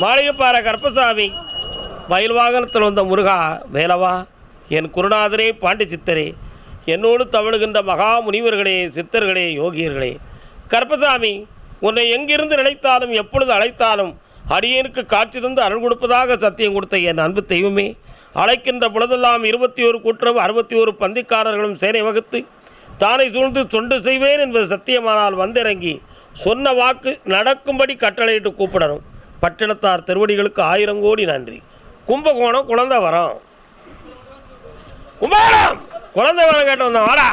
மாளிகைப்பாறை கருப்பசாமி. மயில் வாகனத்தில் வந்த முருகா வேலவா என் குருநாதரே பாண்டி சித்தரே என்னோடு தவழுகின்ற மகா முனிவர்களே சித்தர்களே யோகியர்களே. கருப்பசாமி உன்னை எங்கிருந்து நினைத்தாலும் எப்பொழுது அழைத்தாலும் அடியனுக்கு காட்சி தந்து அருள் கொடுப்பதாக சத்தியம் கொடுத்த என் அன்பு தெய்வமே அழைக்கின்ற பொழுதெல்லாம் இருபத்தி ஒரு கூட்டுறவு அறுபத்தி ஒரு பந்திக்காரர்களும் சேனை வகுத்து தானை சூழ்ந்து தொண்டு செய்வேன் என்பது சத்தியமானால் வந்திறங்கி சொன்ன வாக்கு நடக்கும்படி கட்டளையிட்டு கூப்பிடணும். பட்டினத்தார் திருவடிகளுக்கு ஆயிரம் கோடி நன்றி. கும்பகோணம் குழந்தை வரம் கும்பகோணம்! குழந்தை வரம் கேட்டு வந்தோம். வாடா.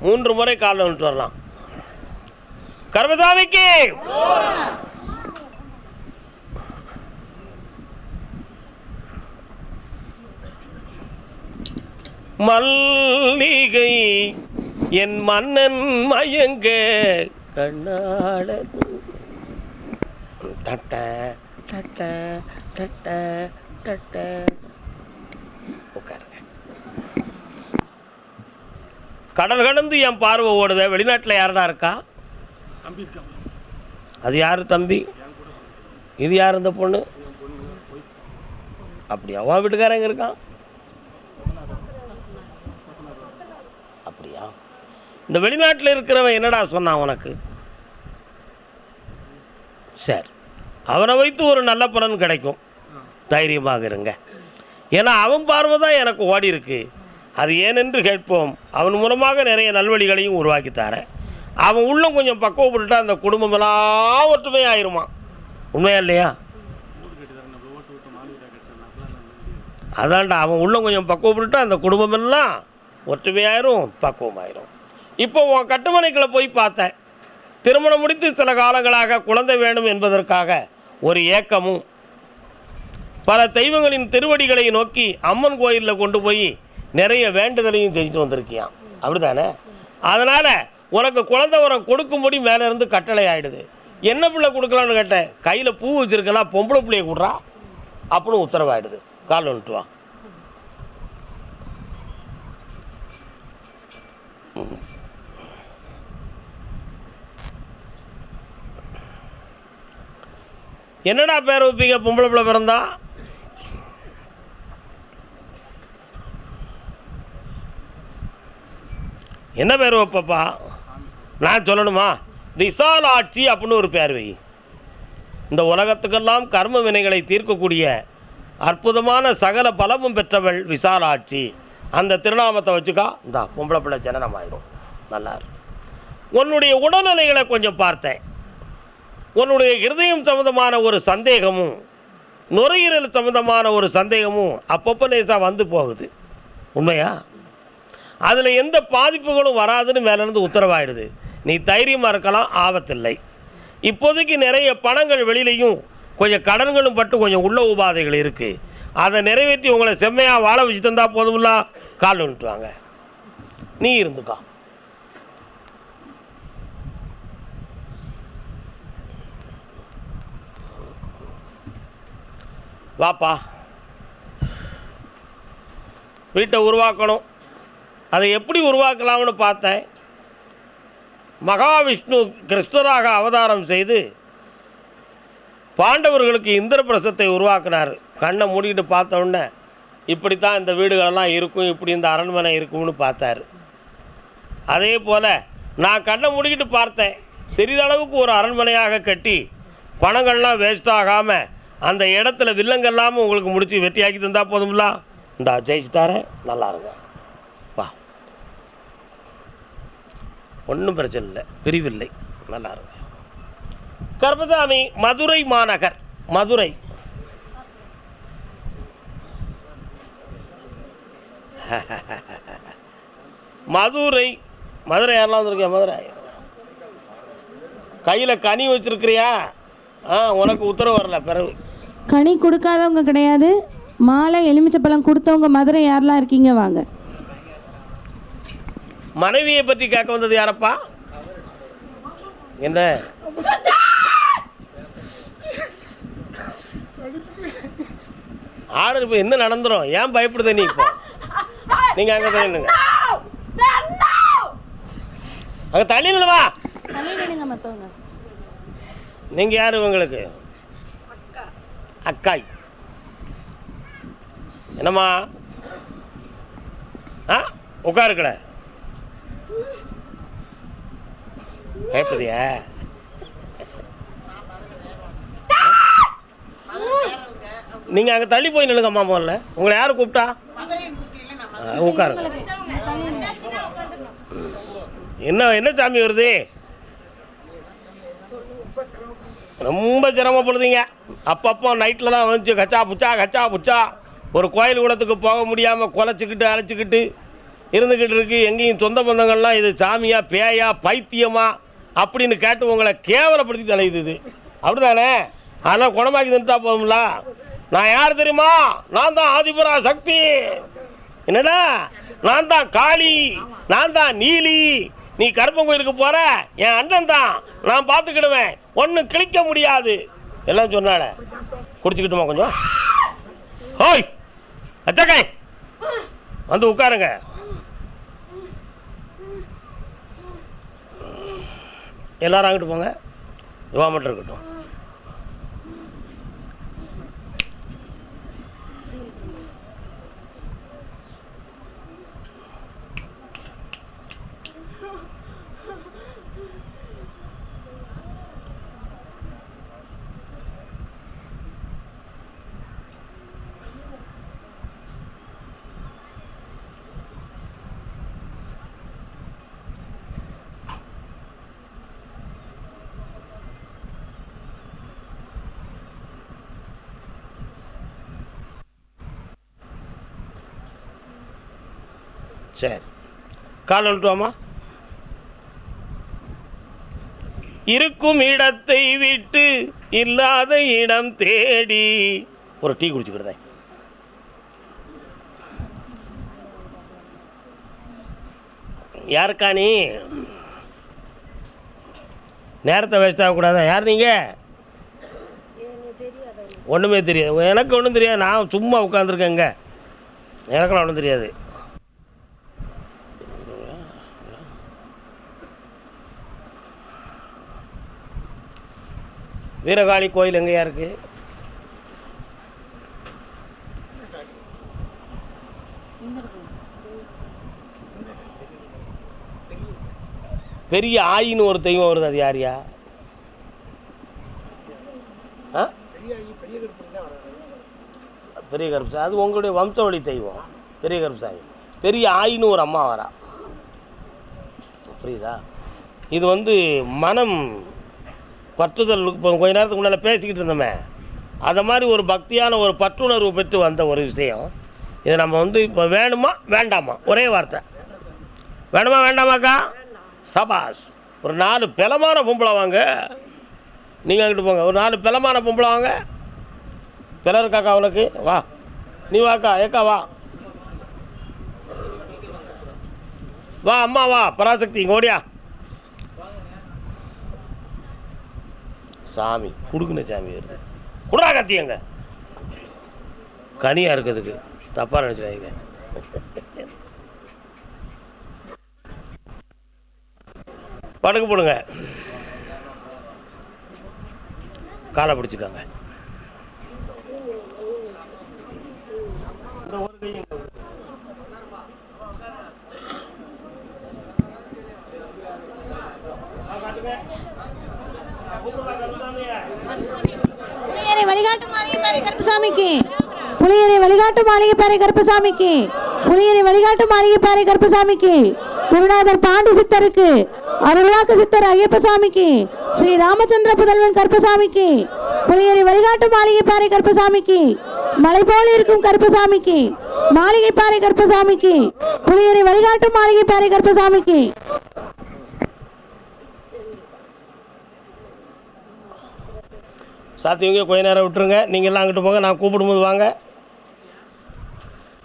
மூன்று முறை காலில் வந்துட்டு வரலாம். கர்மசாமிக்கு! மல்லிகை என் மன்னன் மயங்க கண்ணாள தட்ட தட்ட தட்ட தட்ட. உட்காருங்க. கடல் கடந்து என் பார்வை ஓடுத. வெளிநாட்டில் யாருடா இருக்கா? அது யார் தம்பி? இது யார் இந்த பொண்ணு? அப்படியா? அவன் வீட்டுக்காரங்க இருக்கான் அப்படியா இந்த வெளிநாட்டில் இருக்கிறவன் என்னடா சொன்னான் உனக்கு? சரி. அவனை வைத்து ஒரு நல்ல பலன் கிடைக்கும். தைரியமாக இருங்க. ஏன்னா அவன் பார்வை தான் எனக்கு ஓடி இருக்கு. அது ஏனென்று கேட்போம். அவன் மூலமாக நிறைய நல்வழிகளையும் உருவாக்கி தரேன். அவன் உள்ளம் கொஞ்சம் பக்குவப்பட்டுட்டா அந்த குடும்பமெல்லாம் ஒற்றுமை ஆயிருமா உண்மையா இல்லையா? அதான்டா அவன் உள்ளம் கொஞ்சம் பக்குவப்பட்டுட்டா அந்த குடும்பமெல்லாம் ஒற்றுமையாயிரும் பக்குவமாயிரும். இப்போ உன் கட்டுமனைக்குள்ளே போய் பார்த்தேன். திருமணம் முடித்து சில காலங்களாக குழந்தை வேணும் என்பதற்காக ஒரு ஏக்கமும். பல தெய்வங்களின் திருவடிகளை நோக்கி அம்மன் கோயிலில் கொண்டு போய் நிறைய வேண்டுதலையும் செஞ்சுட்டு வந்திருக்கியான் அப்படிதானே அதனால் உனக்கு குழந்தை உரம் கொடுக்கும்படி மேலே இருந்து கட்டளை ஆகிடுது என்ன பிள்ளை கொடுக்கலான்னு கேட்டேன். கையில் பூ வச்சுருக்கலாம் பொம்பளை பிள்ளைய கொடுறா? அப்படின்னு உத்தரவாயிடுது. கால் வந்துட்டு வா. என்னடா பேர் வைப்பீங்க? பொம்பளை பிள்ளை பிறந்தா? என்ன பேர் வைப்பப்பா? நான் சொல்லணுமா? விசாலாட்சி அப்படின்னு ஒரு பேர் வை. இந்த உலகத்துக்கெல்லாம் கர்ம வினைகளை தீர்க்கக்கூடிய அற்புதமான சகல பலமும் பெற்றவள் விசாலாட்சி அந்த திருநாமத்தை வச்சுக்கா இந்தா பொம்பளை பிள்ளை ஜனனமாயிடும் நல்லா இருக்கும் உன்னுடைய உடல்நிலைகளை கொஞ்சம் பார்த்தேன். உன்னுடைய இருதயம் சம்மந்தமான ஒரு சந்தேகமும் நுரையீரல் சம்மந்தமான ஒரு சந்தேகமும் அப்பப்போ லேசாக வந்து போகுது. உண்மையா? அதில் எந்த பாதிப்புகளும் வராதுன்னு மேலேருந்து உத்தரவாயிடுது. நீ தைரியமாக இருக்கலாம் ஆபத்தில்லை. இப்போதைக்கு நிறைய பணங்கள் வெளியிலையும் கொஞ்சம் கடன்களும் பட்டு கொஞ்சம் உள்ள உபாதைகள் இருக்குது அதை நிறைவேற்றி உங்களை செம்மையாக வாழ வச்சு தந்தால் போதுமில்ல கால் வந்துட்டு வாங்க நீ இருந்துக்கா. வாப்பா. வீட்டை உருவாக்கணும். அதை எப்படி உருவாக்கலாம்னு பார்த்தேன். மகாவிஷ்ணு கிருஷ்ணராக அவதாரம் செய்து பாண்டவர்களுக்கு இந்திரபிரசத்தை உருவாக்கினார். கண்ணை மூடிக்கிட்டு பார்த்த உடனே இப்படித்தான் இந்த வீடுகளெல்லாம் இருக்கும் இப்படி இந்த அரண்மனை இருக்கும்னு பார்த்தாரு. அதே போல் நான் கண்ணை மூடிக்கிட்டு பார்த்தேன். சிறிதளவுக்கு ஒரு அரண்மனையாக கட்டி பணங்கள்லாம் வேஸ்ட் ஆகாமல் அந்த இடத்துல வில்லங்கல்லாமல் உங்களுக்கு முடிச்சு வெட்டியாக்கி தந்தா போதும்ல? இந்தா ஜெயிச்சு தரேன். நல்லா இருங்க. வா. ஒன்றும் பிரச்சனை இல்லை. பிரிவில்லை. நல்லா இருங்க. கர்மசாமி மதுரை மாநகர். மதுரை. மதுரை. மதுரை யாரெல்லாம் வந்திருக்கியா மதுரை. கையில் கனி வச்சுருக்கிறியா? ஆ உனக்கு உத்தரவு வரல. பிறகு. கனி கொடுக்காதவங்க கிடையாது. மாலை எலுமிச்சப்பழம் கொடுத்தவங்க மதுரை யாரெல்லாம் இருக்கீங்க? வாங்க. மனைவியை பற்றி கேட்க வந்தது யாரப்பா? என்ன? ஆர்டர் இப்போ என்ன நடந்துரும்? ஏன் பயப்படுத நீ இப்போ? நீங்கள் அங்கே தான் நின்னுங்க அங்கே மற்றவங்க நீங்கள் யார் உங்களுக்கு? அக்காய். என்னம்மா? ஆ உட்காருக்கல. பயப்படுதியா நீங்கள் அங்கே தள்ளி போய் நில்லுங்கம்மா முதல்ல. உங்களை யார் கூப்பிட்டா? உட்காருங்க. என்ன என்ன சாமி வருது? ரொம்ப சிரமப்படுதுங்க. அப்பப்போ நைட்டில் தான் வந்துச்சு கச்சா புச்சா கச்சா புச்சா. ஒரு கோயில் குளத்துக்கு போக முடியாமல் குலைச்சிக்கிட்டு அழைச்சிக்கிட்டு இருந்துக்கிட்டு இருக்குது எங்கேயும் சொந்த பந்தங்கள்லாம் இது சாமியா பேயா பைத்தியமா அப்படின்னு கேட்டு உங்களை கேவலப்படுத்தி தலையுது இது. அப்படிதானே? ஆனால் குணமாக்கி நிறுத்தா போதும்ல. நான் யார் தெரியுமா? நான் தான் ஆதிபுரா சக்தி. என்னடா? நான் தான் காளி. நான் தான் நீலி. நீ கருப்பன் கோயிலுக்கு போகிற என் அண்ணன் தான். நான் பார்த்துக்கிடுவேன். ஒன்றும் கிழிக்க முடியாது. எல்லாம் சொன்னால குடிச்சுக்கிட்டுமா கொஞ்சம்? ஹோய் அச்சக்கே வந்து உட்காருங்க. எல்லாரும் அங்கிட்டு போங்க. இவா மட்டும் இருக்கட்டும். சரி. கால் அழுட்டுவாமா இருக்கும் இடத்தை விட்டு இல்லாத இடம் தேடி. ஒரு டீ குடிச்சுக்கிறதே யாருக்கா நீ? நேரத்தை வேஸ்ட் ஆகக்கூடாதா? யார் நீங்கள் ஒன்றுமே தெரியாது. எனக்கு ஒன்றும் தெரியாது. நான் சும்மா உட்காந்துருக்கேங்க எனக்கெல்லாம் ஒன்றும் தெரியாது. வீரகாளி கோயில் எங்கேயா இருக்கு? பெரிய ஆயின்னு ஒரு தெய்வம் வருது அது யாரியா ஆ? பெரிய கருப்புசாமி அது உங்களுடைய வம்சவழி தெய்வம். பெரிய கருப்புசாமி பெரிய ஆயின்னு ஒரு அம்மா வரா. புரியுதா? இது வந்து மனம் பற்றுதல் இப்போ கொஞ்ச நேரத்துக்கு முன்னால் பேசிக்கிட்டு இருந்தோமே. அதை மாதிரி ஒரு பக்தியான ஒரு பற்றுணர்வு பெற்று வந்த ஒரு விஷயம். இதை நம்ம வந்து இப்போ வேணுமா வேண்டாமா? ஒரே வார்த்தை. வேணுமா வேண்டாமாக்கா? சபாஸ் ஒரு நாலு பிளமான பொம்பளை வாங்க. நீங்கள் அங்கிட்டு போங்க. ஒரு நாலு பிளமான பொம்பளை வாங்க. பிள இருக்காக்கா அவனுக்கு வா. நீ வாக்கா ஏக்கா வா. வா அம்மா வா. பராசக்தி இங்கே ஓடியா. சாமி கொடுக்குன சாமி வருது குடா கத்தியங்க கனியாக இருக்கிறதுக்கு தப்பாக நினச்சிடாதீங்க. படுக்க போடுங்க. காலை பிடிச்சிக்கோங்க. புளியரை கருப்பசாமிக்கு. புளியரை வழிகாட்டு மாளிகை பாறை கருப்பசாமிக்கு. புளியரை வழிகாட்டு மாளிகை பாறை கருப்பசாமிக்கு. குருநாதர் பாண்டி சித்தருக்கு அருளாக்கு சித்தர் ஐயப்ப சுவாமிக்கு ஸ்ரீ ராமச்சந்திர புதல்வன் கருப்பசாமிக்கு புளியரை வழிகாட்டு மாளிகை பாறை கருப்பசாமிக்கு மலை போல இருக்கும் கருப்பசாமிக்கு மாளிகை பாறை கருப்பசாமிக்கு புளியரை வழிகாட்டு மாளிகை பாறை கருப்பசாமிக்கு. சாத்தியவங்க கொஞ்ச நேரம் விட்டுருங்க. நீங்கள் எல்லாம் அங்கிட்டு போங்க நான் கூப்பிடும்போது வாங்க.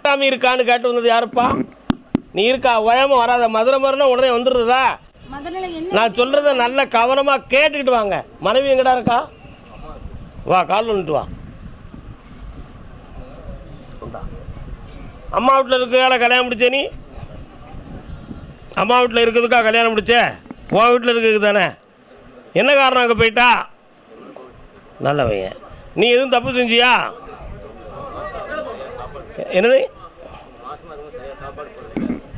சாமி இருக்கான்னு கேட்டு வந்தது யாருப்பா? நீ இருக்கா? உயமா வராத. மதுரை மருனா உடனே வந்துடுறதா? நான் சொல்கிறத நல்ல கவனமாக கேட்டுக்கிட்டு வாங்க. மனைவி எங்கடா இருக்கா? வா கால் வந்துட்டு வா. அம்மா வீட்டில் இருக்க கல்யாணம் முடிச்ச நீ? அம்மா வீட்டில் இருக்கிறதுக்கா கல்யாணம் முடிச்ச? உன் வீட்டில் இருக்கிறது தானே? என்ன காரணம் அங்கே போயிட்டா? நல்லவங்க. நீ எதுவும் தப்பு செஞ்சியா? என்னது?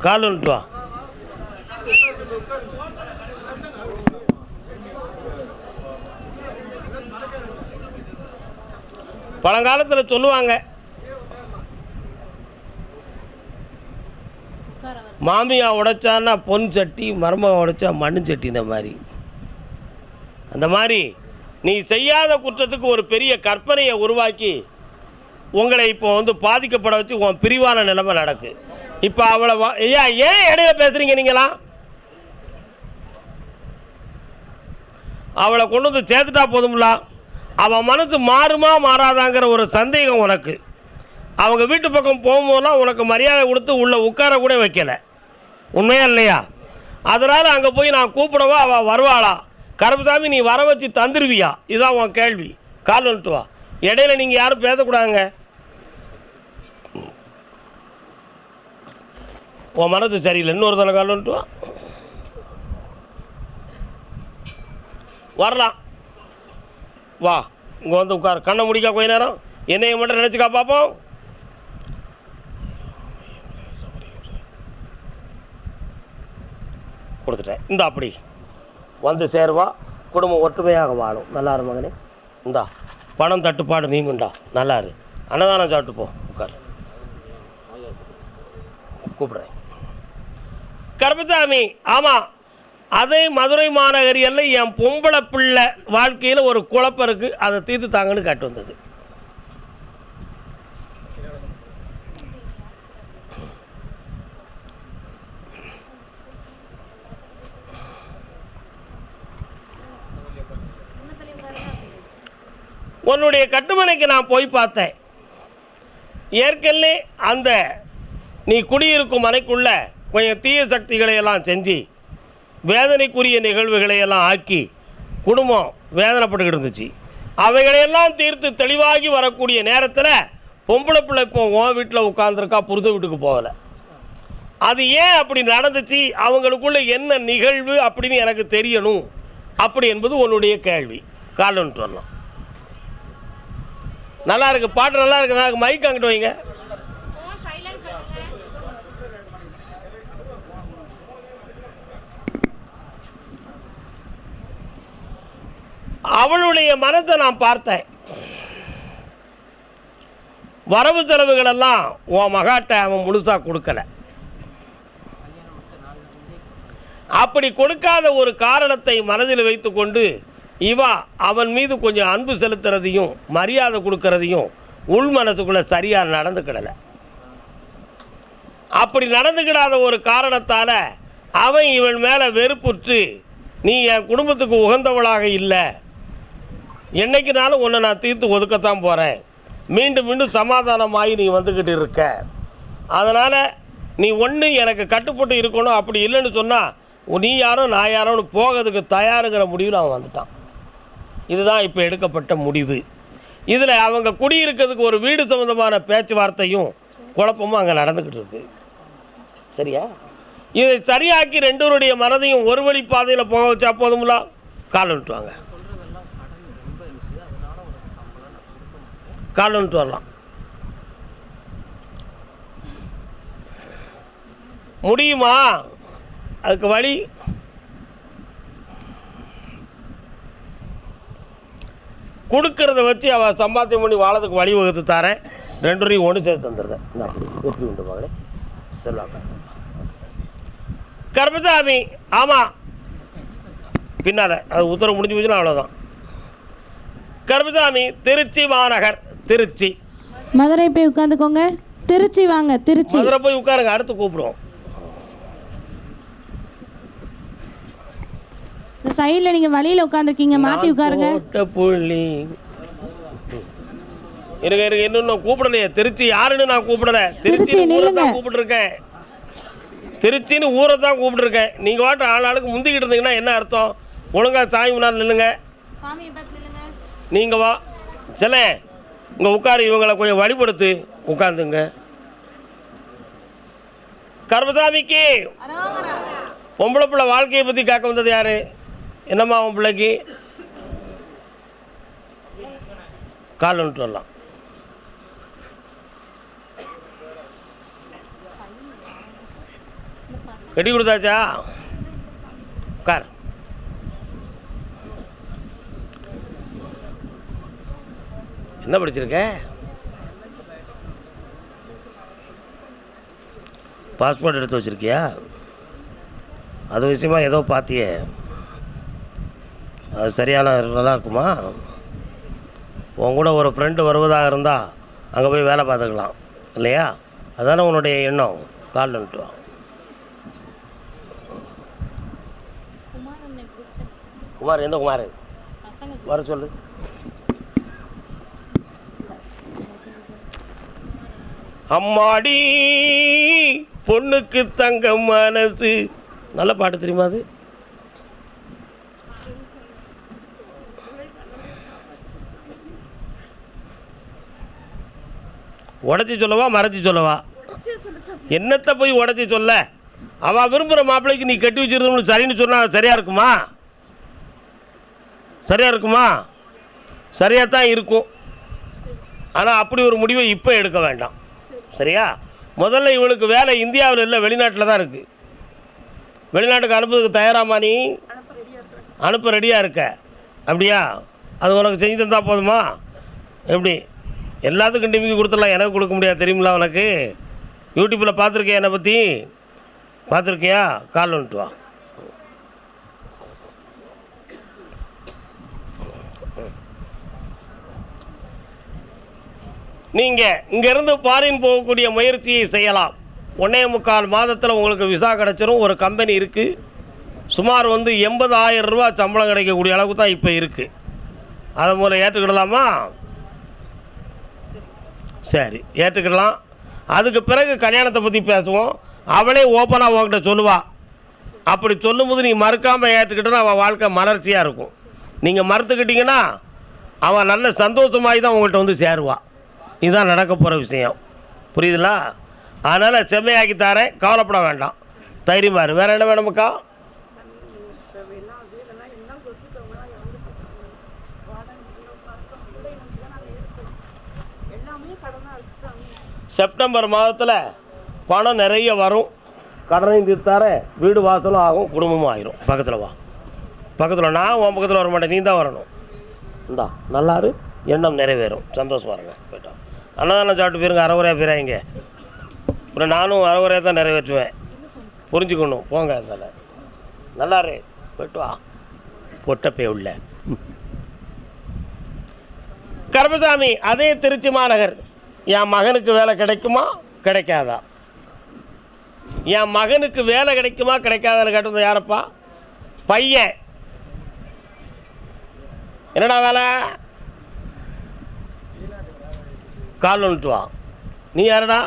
கால் வந்துட்டு வா. பழங்காலத்தில் சொல்லுவாங்க. மாமியா உடைச்சான்னா பொன் சட்டி மருமகன் உடைச்சா மண்ணு சட்டின மாதிரி. அந்த மாதிரி. நீ செய்யாத குற்றத்துக்கு ஒரு பெரிய கற்பனையை உருவாக்கி உங்களை இப்போ வந்து பாதிக்கப்பட வச்சு உன் பிரிவான நிலைமை நடக்கு. இப்போ அவளை வா- ஐயா ஏன் இடையில பேசுகிறீங்க நீங்களாம்? அவளை கொண்டு வந்து சேர்த்துட்டா போதும்ல? அவன் மனசு மாறுமா மாறாதாங்கிற ஒரு சந்தேகம் உனக்கு. அவங்க வீட்டு பக்கம் போகும்போதெல்லாம் உனக்கு மரியாதை கொடுத்து உள்ளே உட்கார கூட வைக்கல. உண்மையா இல்லையா? அதனால் அங்கே போய் நான் கூப்பிடவா அவள் வருவாளா? கருப்புசாமி நீ வர வச்சு தந்துருவியா? இதுதான் உன் கேள்வி. கால் வந்துட்டு வா. இடையில நீங்கள் யாரும் பேசக்கூடாதுங்க. உன் மனது சரியில்லை. இன்னொரு தடவை கால் வந்துட்டு வா. வரலாம். வா. இங்கே வந்து உட்கார். கண்ணை முடிக்கா கொஞ்ச நேரம். என்னைய மட்டும் நினச்சிக்கா பார்ப்போம் கொடுத்துட்டேன். இந்த அப்படி. வந்து சேருவா. குடும்பம் ஒற்றுமையாக வாழும். நல்லாரு மகனே. இந்தா பணம் தட்டுப்பாடு நீங்குண்டா. நல்லா இரு அன்னதானம் சாப்பிட்டு போ. உட்கார். கூப்பிட்றேன். கருப்பசாமி ஆமாம் அதே மதுரை மாநகரியல்ல என் பொம்பளை பிள்ளை வாழ்க்கையில் ஒரு குழப்பம் இருக்குது அதை தீர்த்து தாங்கன்னு காட்டு வந்தது. உன்னுடைய கட்டுமனைக்கு நான் போய் பார்த்தேன். ஏற்கனவே அந்த நீ குடியிருக்கும் மனைக்குள்ள கொஞ்சம் தீய சக்திகளையெல்லாம் செஞ்சு வேதனைக்குரிய நிகழ்வுகளை எல்லாம் ஆக்கி குடும்பம் வேதனைப்பட்டுக்கிட்டு இருந்துச்சு. அவைகளையெல்லாம் தீர்த்து தெளிவாகி வரக்கூடிய நேரத்தில் பொம்பளை பிள்ளை இப்போ உன் வீட்டில் உட்காந்துருக்கா புருத வீட்டுக்கு போகலை. அது ஏன் அப்படி நடந்துச்சு? அவங்களுக்குள்ள என்ன நிகழ்வு அப்படின்னு எனக்கு தெரியணும். அப்படி என்பது உன்னுடைய கேள்வி. காலன்ட்டு வரலாம். நல்லா இருக்கு பாட்டு நல்லா இருக்கு நான் மைக் அங்கிட்டு வைங்க. அவளுடைய மனத்தை நான் பார்த்தேன். வரவு செலவுகளெல்லாம் உன் மகாட்ட அவன் முழுசாக கொடுக்கல. அப்படி கொடுக்காத ஒரு காரணத்தை மனதில் வைத்துக்கொண்டு இவா அவன் மீது கொஞ்சம் அன்பு செலுத்துறதையும் மரியாதை கொடுக்கறதையும் உள் மனசுக்குள்ளே சரியாக நடந்துக்கிடலை. அப்படி நடந்துக்கிடாத ஒரு காரணத்தால் அவன் இவன் மேலே வெறுப்புற்று நீ என் குடும்பத்துக்கு உகந்தவளாக இல்லை. என்னைக்குனாலும் உன்னை நான் தீர்த்து ஒதுக்கத்தான் போகிறேன் மீண்டும் மீண்டும் சமாதானமாகி நீ வந்துக்கிட்டு இருக்க. அதனால் நீ ஒன்று எனக்கு கட்டுப்பட்டு இருக்கணும். அப்படி இல்லைன்னு சொன்னால் நீ யாரோ நான் யாரோன்னு போகிறதுக்கு தயாருங்கிற முடிவில் அவன் வந்துட்டான். இதுதான் இப்போ எடுக்கப்பட்ட முடிவு. இதில் அவங்க குடியிருக்கிறதுக்கு ஒரு வீடு சம்மந்தமான பேச்சுவார்த்தையும் குழப்பமும் அங்கே நடந்துக்கிட்டு இருக்கு. சரியா? இதை சரியாக்கி ரெண்டோருடைய மனதையும் ஒரு வழி பாதையில் போக வச்சா போதுங்களா கால் விட்டுவாங்க கால் விட்டு வரலாம். முடியுமா? அதுக்கு வழி கொடுக்கறத வச்சு அவள் சம்பாத்தியம் பண்ணி வாழறதுக்கு வழி வகுத்து தரேன். ரெண்டு ரூபாயும் ஒன்று சேர்த்து தந்துடுறேன். இந்த வெற்றி உண்டு மகளே. செல்வாங்க கர்மசாமி ஆமாம் பின்னால் அது உத்தரவு முடிஞ்சு போச்சுன்னா அவ்வளோதான் கர்மசாமி திருச்சி மாநகர் திருச்சி. மதுரை போய் உட்காந்துக்கோங்க. திருச்சி வாங்க திருச்சி. மதுரை போய் உட்காருங்க அடுத்து கூப்பிடுவோம். சைடில் நீங்கள் வழியில் உட்காந்துருக்கீங்க மாற்றி உட்காருங்க. புள்ளி. இருங்க இருங்க இன்னும் நான் கூப்பிடலையே. திருச்சி யாருன்னு நான் கூப்பிடல. திருச்சி நில்லுங்க. கூப்பிட்டுருக்கேன். திருச்சின்னு ஊரை தான் கூப்பிட்டுருக்கேன். நீங்கள் வாட்டு ஆள் ஆளுக்கு முந்திக்கிட்டு இருந்தீங்கன்னா என்ன அர்த்தம்? ஒழுங்காக சாமி முன்னாடி நில்லுங்க. நீங்கள் வா. செல்ல இங்கே உட்காரு இவங்களை கொஞ்சம் வழிபடுத்து உட்காந்துங்க. கர்மசாமிக்கு. பொம்பளை பிள்ளை வாழ்க்கையை பற்றி கேட்க வந்தது யார்? என்னம்மா உன் பிள்ளைக்கு? கால் வந்துட்டு வரலாம். கட்டி கொடுத்தாச்சா? உட்கார். என்ன படிச்சிருக்க? பாஸ்போர்ட் எடுத்து வச்சிருக்கியா? அது விஷயமா ஏதோ பார்த்தியே அது சரியான நல்லா இருக்குமா உன் கூட ஒரு ஃப்ரெண்டு வருவதாக இருந்தால் அங்கே போய் வேலை பார்த்துக்கலாம் இல்லையா? அதானே உன்னுடைய எண்ணம். கால் வா. குமார் எந்த குமார்? வர சொல்லு. அம்மாடி பொண்ணுக்கு தங்க மனசு. நல்ல பாட்டு தெரியுமா அது? உடச்சி சொல்லவா மறைச்சி சொல்லவா? என்னத்தை போய் உடச்சி சொல்ல? அவன் விரும்புகிற மாப்பிள்ளைக்கு நீ கட்டி வச்சிருந்தோம்னு சரின்னு சொன்னால் சரியாக இருக்குமா? சரியாக இருக்குமா? சரியாக தான் இருக்கும். ஆனால் அப்படி ஒரு முடிவை இப்போ எடுக்க வேண்டாம். சரியா? முதல்ல இவளுக்கு வேலை இந்தியாவில் இல்லை வெளிநாட்டில் தான் இருக்குது வெளிநாட்டுக்கு அனுப்புறதுக்கு தயாராமா நீ அனுப்ப ரெடியாக இருக்க. அப்படியா? அது உனக்கு செஞ்சு தந்தால் போதுமா? எப்படி? எல்லாத்துக்கும் டிமிக்கி கொடுத்துடலாம். எனக்கு கொடுக்க முடியாது தெரியுங்களா உனக்கு? யூடியூப்பில் பார்த்துருக்கியா என்னை பற்றி பார்த்துருக்கியா? கால் வந்துட்டு வா. நீங்கள் இங்கேருந்து ஃபாரின் போகக்கூடிய முயற்சியை செய்யலாம். ஒன்றே முக்கால் மாதத்தில் உங்களுக்கு விசா கிடச்சிரும். ஒரு கம்பெனி இருக்குது சுமார் வந்து எண்பதாயிரம் ரூபா சம்பளம் கிடைக்கக்கூடிய அளவுக்கு தான் இப்போ இருக்குது அதை முதல்ல ஏற்றுக்கிடலாமா சரி ஏற்றுக்கிடலாம் அதுக்கு பிறகு கல்யாணத்தை பற்றி பேசுவோம். அவளே ஓப்பனாக உங்ககிட்ட சொல்லுவா. அப்படி சொல்லும்போது நீ மறுக்காமல் ஏற்றுக்கிட்டனா அவன் வாழ்க்கை மலர்ச்சியாக இருக்கும். நீங்கள் மறுத்துக்கிட்டீங்கன்னா அவன் நல்ல சந்தோஷமாகி தான் உங்கள்கிட்ட வந்து சேருவா. இதுதான் நடக்க போகிற விஷயம். புரியுதுங்களா? அதனால் செம்மையாக்கி தரேன். கவலைப்பட வேண்டாம். தைரியமாக வேறு என்ன வேணுமுக்கா? செப்டம்பர் மாதத்தில் பணம் நிறைய வரும். கடனையும் தீர்த்தார வீடு வாசலும் ஆகும் குடும்பமும் ஆயிரும். பக்கத்தில் வா. பக்கத்தில் நான் உன் பக்கத்தில் வர மாட்டேன். நீ தான் வரணும். இந்தா நல்லாரு. எண்ணம் நிறைவேறும். சந்தோஷமா இருங்க. போயிட்டோம் அன்னதானம் சாப்பிட்டு போயிருங்க. அறகுறையாக போயிறாங்க அப்புறம் நானும் அறகுறையாக தான் நிறைவேற்றுவேன். புரிஞ்சுக்கணும். போங்க அதில். நல்லாரு. போயிட்டு வா. பொட்டப்பே உள்ள. ம். அதே திருச்சி மாநகர். என் மகனுக்கு வேலை கிடைக்குமா? கிடைக்காதா? என் மகனுக்கு வேலை கிடைக்குமா? கிடைக்காதான்னு கேட்டது யாரப்பா? பையன். என்னடா வேலை? கால் வந்துட்டு வா. நீ யாருடா?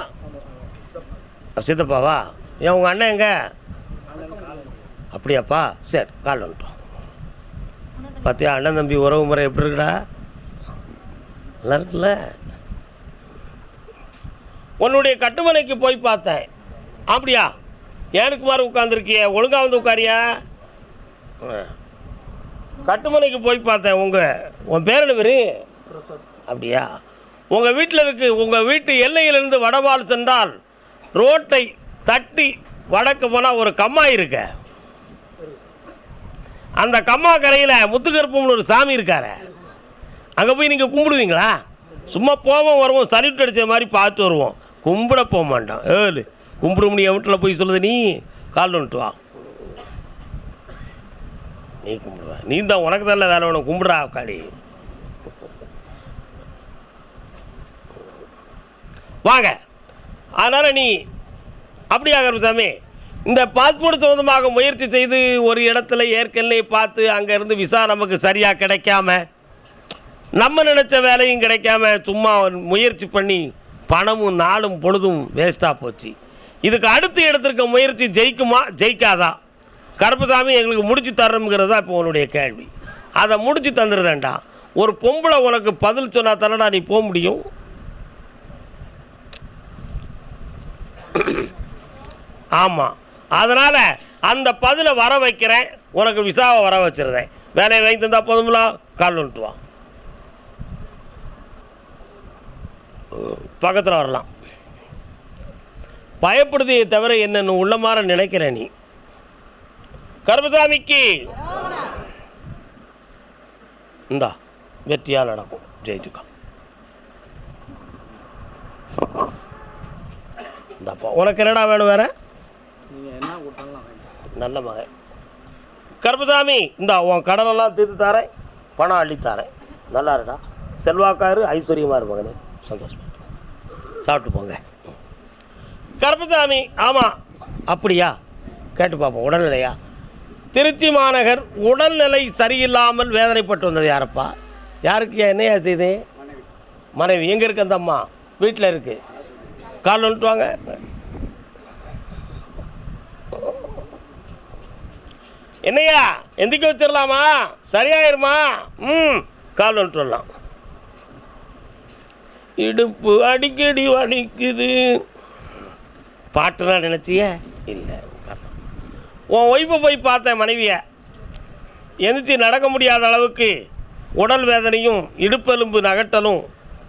சித்தப்பாவா? ஏன் உங்கள் அண்ணன் எங்க? அப்படியாப்பா. சரி கால் வந்துட்டு பார்த்தியா அண்ணன் தம்பி உறவு முறை எப்படி இருக்குடா? நல்லா இருக்குல்ல? உன்னுடைய கட்டுமனைக்கு போய் பார்த்தேன். அப்படியா? ஏனுக்கு மாதிரி உட்காந்துருக்கிய ஒழுங்காக வந்து உட்காரியா? கட்டுமனைக்கு போய் பார்த்தேன் உங்கள் உன் பேர் என்ன பேர் அப்படியா? உங்கள் வீட்டில் இருக்கு உங்கள் வீட்டு எல்லையிலிருந்து வடபால் சென்றால் ரோட்டை தட்டி வடக்கு போனால் ஒரு கம்மாய் இருக்க. அந்த கம்மா கரையில் முத்துக்கருப்பம்னு ஒரு சாமி இருக்காரு. அங்கே போய் நீங்கள் கும்பிடுவீங்களா? சும்மா போவோம் வருவோம் சல்யூட் அடித்த மாதிரி பார்த்து வருவோம். கும்பிட போக மாட்டான். ஏழு. கும்பிட முடியும் வீட்டில் போய் சொல்லுது நீ கால் வந்துட்டு வா. நீ கும்பிடுவ நீ தான் உனக்கு தான் வேலை வேணும். கும்பிட்றா காடி வாங்க. அதனால் நீ அப்படியா கருப்பசாமி இந்த பாஸ்போர்ட் சம்மந்தமாக முயற்சி செய்து ஒரு இடத்துல ஏற்கனவே பார்த்து அங்கேருந்து விசா நமக்கு சரியாக கிடைக்காம நம்ம நினச்ச வேலையும் கிடைக்காம சும்மா முயற்சி பண்ணி பணமும் நாளும் பொழுதும் வேஸ்ட்டாக போச்சு. இதுக்கு அடுத்து எடுத்திருக்க முயற்சி ஜெயிக்குமா? ஜெயிக்காதா? கருப்பசாமி எங்களுக்கு முடிச்சு தரணுங்கிறது தான் இப்போ உன்னுடைய கேள்வி. அதை முடிச்சு தந்துடுதேன்டா ஒரு பொம்பளை உனக்கு பதில் சொன்னால் தானடா நீ போக முடியும்? ஆமாம் அதனால் அந்த பதிலை வர வைக்கிறேன். உனக்கு விசாவை வர வச்சுருந்தேன். வேலையை வாங்கி தந்தால் போதுங்களா கால் வந்துட்டு வா பக்கத்தில் வரலாம். பயப்படுதையே தவிர என்னன்னு உள்ளமாற நினைக்கிற நீ? கருமசாமிக்கு இந்தா வெற்றியாக நடக்கும் ஜெயிச்சுக்கோ இந்தாப்பா உனக்கு என்னடா வேணும் வேற? நல்ல மகன். கருப்பசாமி இந்தா உன் கடனெல்லாம் தீர்த்து தரேன். பணம் அள்ளி தரேன். நல்லா இருடா. செல்வாக்காரு ஐஸ்வர்யமாக இரு மகனே. சந்தோஷம் சாப்பிட்டு போங்க. கருப்பசாமி ஆமாம் அப்படியா? கேட்டு பார்ப்போம். உடல்நிலையா? திருச்சி மாநகர் உடல்நிலை சரியில்லாமல் வேதனைப்பட்டு வந்தது யாரப்பா? யாருக்கு என்னையா செய்து? மனைவி. மனைவி எங்கே இருக்கு அந்த அம்மா? வீட்டில் இருக்கு. கால் வந்துட்டு வாங்க. என்னையா? எந்திக்க வச்சிடலாமா? சரியாயிருமா? ம். கால் வந்துட்டு வரலாம். இடுப்பு அடிக்கடி வலிக்குது. பாட்டுலாம் நினச்சிய? இல்லை உன் ஒய்ஃபை போய் பார்த்தேன் மனைவியை எந்திரிச்சு நடக்க முடியாத அளவுக்கு உடல் வேதனையும் இடுப்பெலும்பு நகட்டலும்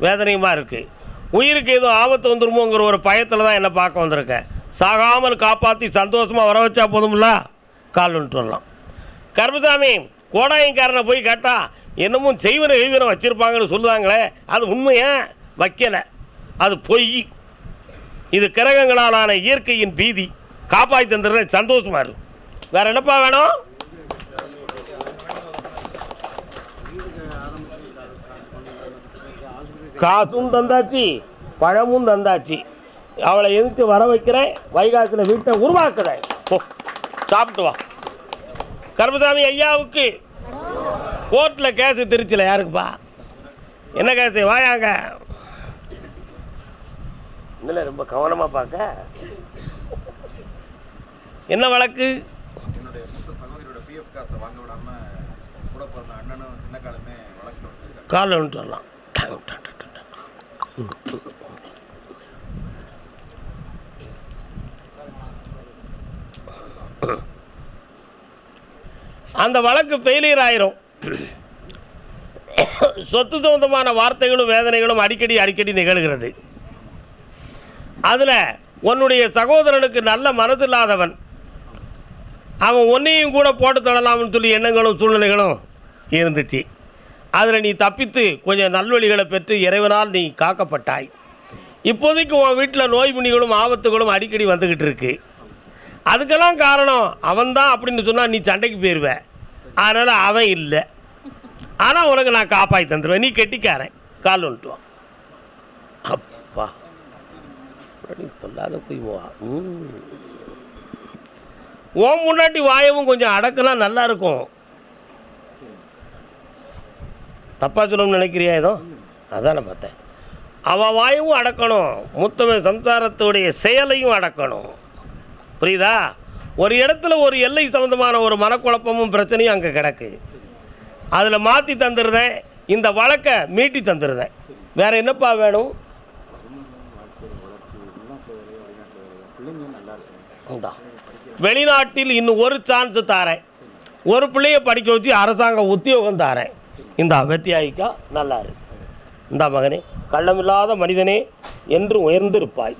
வேதனையுமா இருக்குது உயிருக்கு எதுவும் ஆபத்து வந்துருமோங்கிற ஒரு பயத்தில் தான் என்னை பார்க்க வந்திருக்கேன் சாகாமல் காப்பாற்றி சந்தோஷமாக வர வச்சா போதும்ல? கால் வந்துட்டு வரலாம். கருமசாமி கோடாயங்காரனை போய் கேட்டால் என்னமும் செய்வன செய்வன வச்சுருப்பாங்கன்னு சொல்லுவாங்களே அது உண்மையா? வைக்கலை. அது பொய். இது கிரகங்களாலான இயற்கையின் பீதி. காப்பாற்றி தந்துடுறேன் சந்தோஷமாக இருக்கும் வேறு என்னப்பா வேணும்? காசும் தந்தாச்சு பழமும் தந்தாச்சு. அவளை எதிர்த்து வர வைக்கிறேன் வைகாசியில் வீட்டை உருவாக்குறேன். ஓ சாப்பிட்டு வா. கருமசாமி ஐயாவுக்கு கோர்ட்டில் கேஸு திருச்சியில் யாருக்குப்பா? என்ன கேஸு? வாயாங்க. இல்லை ரொம்ப கவனமாக பார்க்க என்ன வழக்கு? என்னுடைய மூத்த சகோதரியோட பிஎஃப் காசை வாங்க விடாம கூட பிறந்த அண்ணனும் சின்ன காலமே வழக்கு காலில் வந்துட்டு வரலாம். அந்த வழக்கு ஃபெயிலியர் ஆயிரும். சொத்து சம்பந்தமான வார்த்தைகளும் வேதனைகளும் அடிக்கடி அடிக்கடி நிகழ்கிறது. அதில் உன்னுடைய சகோதரனுக்கு நல்ல மனதில்லாதவன் அவன் ஒன்றையும் கூட போட்டு தள்ளலாம்னு சொல்லி எண்ணங்களும் சூழ்நிலைகளும் இருந்துச்சு. அதில் நீ தப்பித்து கொஞ்சம் நல்வழிகளை பெற்று இறைவனால் நீ காக்கப்பட்டாய். இப்போதைக்கு உன் வீட்டில் நோய் முனிகளும் ஆபத்துகளும் அடிக்கடி வந்துக்கிட்டு இருக்கு. அதுக்கெல்லாம் காரணம் அவன்தான் அப்படின்னு சொன்னால் நீ சண்டைக்கு போயிடுவ அதனால் அவன் இல்லை. ஆனால் உனக்கு நான் காப்பாற்றி தந்துடுவேன் நீ கெட்டிக்காரன். கால் வந்துட்டுவான் அப்பா. அப்படி குய்முவா ம். உன் முன்னாடி வாயவும் கொஞ்சம் அடக்குனா நல்லா இருக்கும் தப்பாக சொல்லணும்னு நினைக்கிறியா ஏதோ? அதானே பார்த்தேன். அவள் வாயவும் அடக்கணும். மூத்தவன் சம்சாரத்துடைய செயலையும் அடக்கணும். புரியுதா? ஒரு இடத்துல ஒரு எல்லை சம்மந்தமான ஒரு மனக்குழப்பமும் பிரச்சனையும் அங்கே கிடக்கு. அதில் மாற்றி தந்துடுறேன் இந்த வழக்கை மீட்டி தந்துடுதேன் வேறு என்னப்பா வேணும் வளர்ச்சி உள்நாட்டில் வேலையோ வெளிநாட்டில் வேலையோ பிள்ளைங்க நல்லா இருக்கணும் இந்தா வெளிநாட்டில் இன்னும் ஒரு சான்ஸ் தாரேன். ஒரு பிள்ளைய படிக்க வச்சு அரசாங்க உத்தியோகம் தாரேன். இந்த வெற்றியாயிக்கா நல்லா இருக்கு இந்தா மகனே கள்ளமில்லாத மனிதனே என்று உயர்ந்திருப்பாய்.